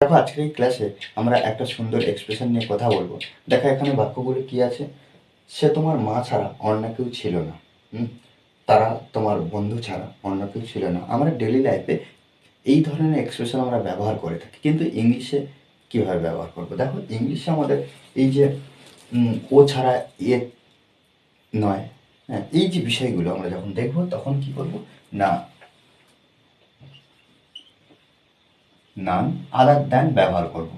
দেখো, আজকের এই ক্লাসে আমরা একটা সুন্দর এক্সপ্রেশন নিয়ে কথা বলব। দেখো, এখানে বাক্যগুলো কি আছে? সে তোমার মা ছাড়া অন্য কেউ ছিল না। তারা তোমার বন্ধু ছাড়া অন্য কেউ ছিল না। আমরা ডেলি লাইফে এই ধরনের এক্সপ্রেশন আমরা ব্যবহার করে থাকি। কিন্তু ইংলিশে কীভাবে ব্যবহার করব? দেখো ইংলিশে আমাদের এই যে ও ছাড়া এ নয় হ্যাঁ এই যে বিষয়গুলো আমরা যখন দেখব, তখন কি করব না নান আদার দেন ব্যবহার করব।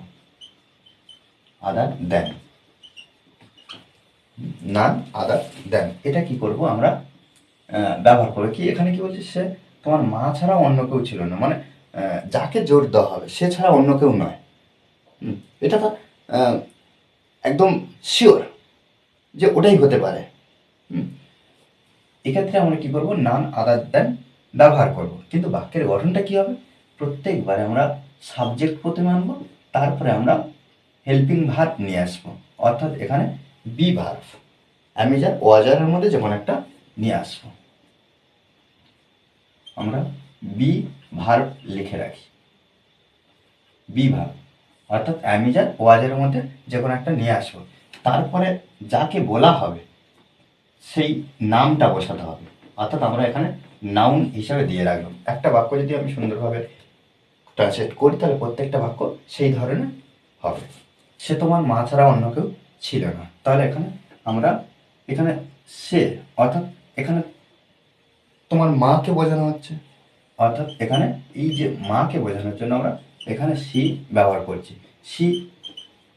আদার দেন নান আদার দেন এটা কি করব আমরা? ব্যবহার করব। কি এখানে কি বলছে সে? তোমার মা ছাড়া অন্য কেউ ছিল না। মানে যাকে জোর দেওয়া হবে, সে ছাড়া অন্য কেউ নয়। এটা তো একদম শিওর যে ওটাই হতে পারে। এক্ষেত্রে আমরা কি করব? নান আদার দেন ব্যবহার করব। কিন্তু বাক্যের গঠনটা কি হবে? প্রত্যেকবারে আমরা সাবজেক্ট প্রথমে আনব, তারপরে আমরা হেল্পিং ভার্ব নিয়ে আসব। অর্থাৎ এখানে বি ভার্ব আমি যা ওয়াজারের মধ্যে যেমন একটা নিয়ে আসব। আমরা বি ভার্ব লিখে রাখি। বি ভার্ব অর্থাৎ আমি যা ওয়াজারের মধ্যে যে কোনো একটা নিয়ে আসব। তারপরে যাকে বলা হবে, সেই নামটা বসাতে হবে। অর্থাৎ আমরা এখানে নাউন হিসাবে দিয়ে রাখলাম। একটা বাক্য যদি আমি সুন্দরভাবে ট্রান্সলেট করি, তাহলে প্রত্যেকটা বাক্য সেই ধরনের হবে। সে তোমার মা ছাড়া অন্য কেউ ছিল না। তাহলে এখানে আমরা, এখানে সে, অর্থাৎ এখানে তোমার মাকে বোঝানো হচ্ছে। অর্থাৎ এখানে এই যে মাকে বোঝানোর জন্য আমরা এখানে সি ব্যবহার করছি। C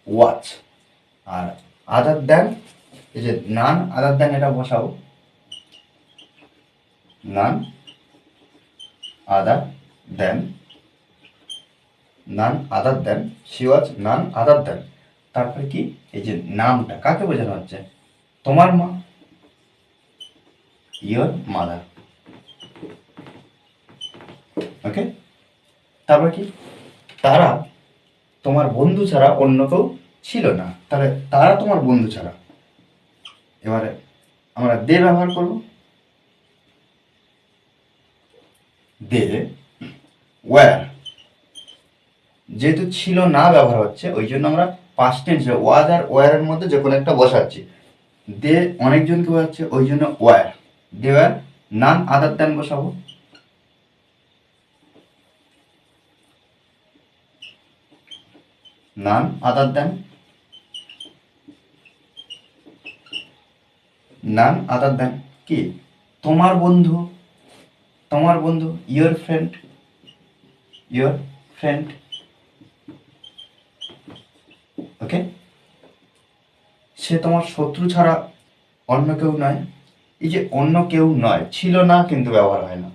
watch. আর আদার দেন, এই যে নান, আদার দেন এটা বসাবো নান, other then. Naan other then she was naan other দেন তারপরে কি? এই যে নামটা, কাকে বোঝানো হচ্ছে? তোমার মা। ইয়োর মাদার ওকে তারপর কি? তারা তোমার বন্ধু ছাড়া অন্য কেউ ছিল না। তাহলে তারা তোমার বন্ধু ছাড়া। এবারে আমরা দে ব্যবহার করব। দে ওয়ার যেহেতু ছিল না ব্যবহার হচ্ছে, ওই জন্য আমরা পাস্ট টেন্সে ওয়াজ আর ওয়ারের মধ্যে যে কোনো একটা বসাচ্ছি। দে অনেকজনকে বোঝাচ্ছে ওই জন্য war they were naan other দেন বসাবো। নান আদার দেন নান আদার দেন কি? তোমার বন্ধু তোমার বন্ধু your friend your friend okay সে তোমার শত্রু ছাড়া অন্য কেউ নয়। এই যে অন্য কেউ নয়, ছিল না কিন্তু ব্যবহার হয় না।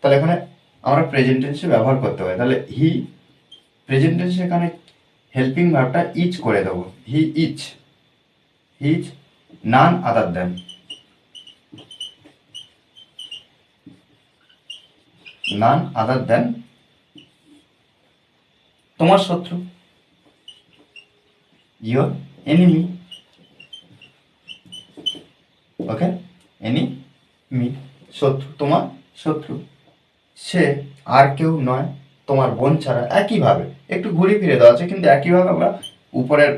তাহলে এখানে আমরা প্রেজেন্ট টেন্সে ব্যবহার করতে হয় তাহলে হি প্রেজেন্ট টেন্সে এখানে হেল্পিং ভার্বটা ইচ করে দেবো। He is his naan other then naan other দেন তোমার শত্রু। ইয়োর এনিমি ওকে এনিমি শত্রু, তোমার শত্রু। সে আর কেউ নয়, তোমার বোন ছাড়া। একইভাবে, একটু ঘুরে ফিরে দেওয়া আছে, কিন্তু একইভাবে আমরা উপরের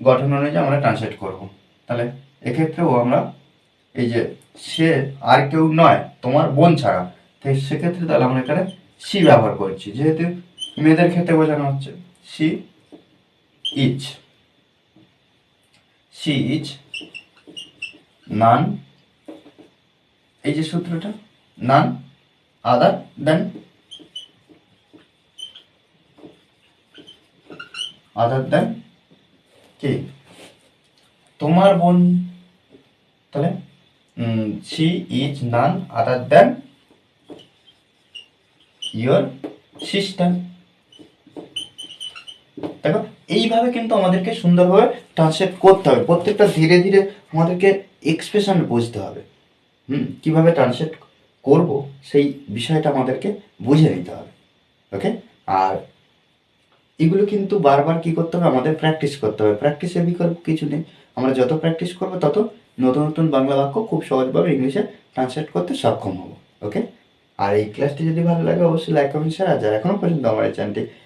গঠন অনুযায়ী আমরা ট্রান্সলেট করব। তাহলে এক্ষেত্রেও আমরা এই যে সে আর কেউ নয়, তোমার বোন ছাড়া। তো সেক্ষেত্রে তাহলে আমরা এখানে সি ব্যবহার করছি। যেহেতু মেয়েদের ক্ষেত্রে বোঝানো হচ্ছে, she is she is none. এই যে সূত্রটা, নান আদার দেন আদার দেন কি? তোমার বোন। তাহলে she is none other than your sister. দেখো এইভাবে কিন্তু আমাদেরকে সুন্দরভাবে ট্রান্সলেট করতে হবে। প্রত্যেকটা ধীরে ধীরে আমাদেরকে এক্সপ্রেশন বুঝতে হবে। হুম? কীভাবে ট্রান্সলেট করব সেই বিষয়টা আমাদেরকে বুঝে নিতে হবে। ওকে আর এগুলো কিন্তু বারবার কি করতে হবে? আমাদের প্র্যাকটিস করতে হবে। প্র্যাকটিসের বিকল্প কিছু নেই। আমরা যত প্র্যাকটিস করব, তত নতুন নতুন বাংলা বাক্য খুব সহজভাবে ইংলিশে ট্রান্সলেট করতে সক্ষম হব। ওকে আর এই ক্লাসটি যদি ভালো লাগে, অবশ্যই লাইক কমেন্ট শেয়ার আর যারা এখনও পর্যন্ত আমার এই চ্যানেলটি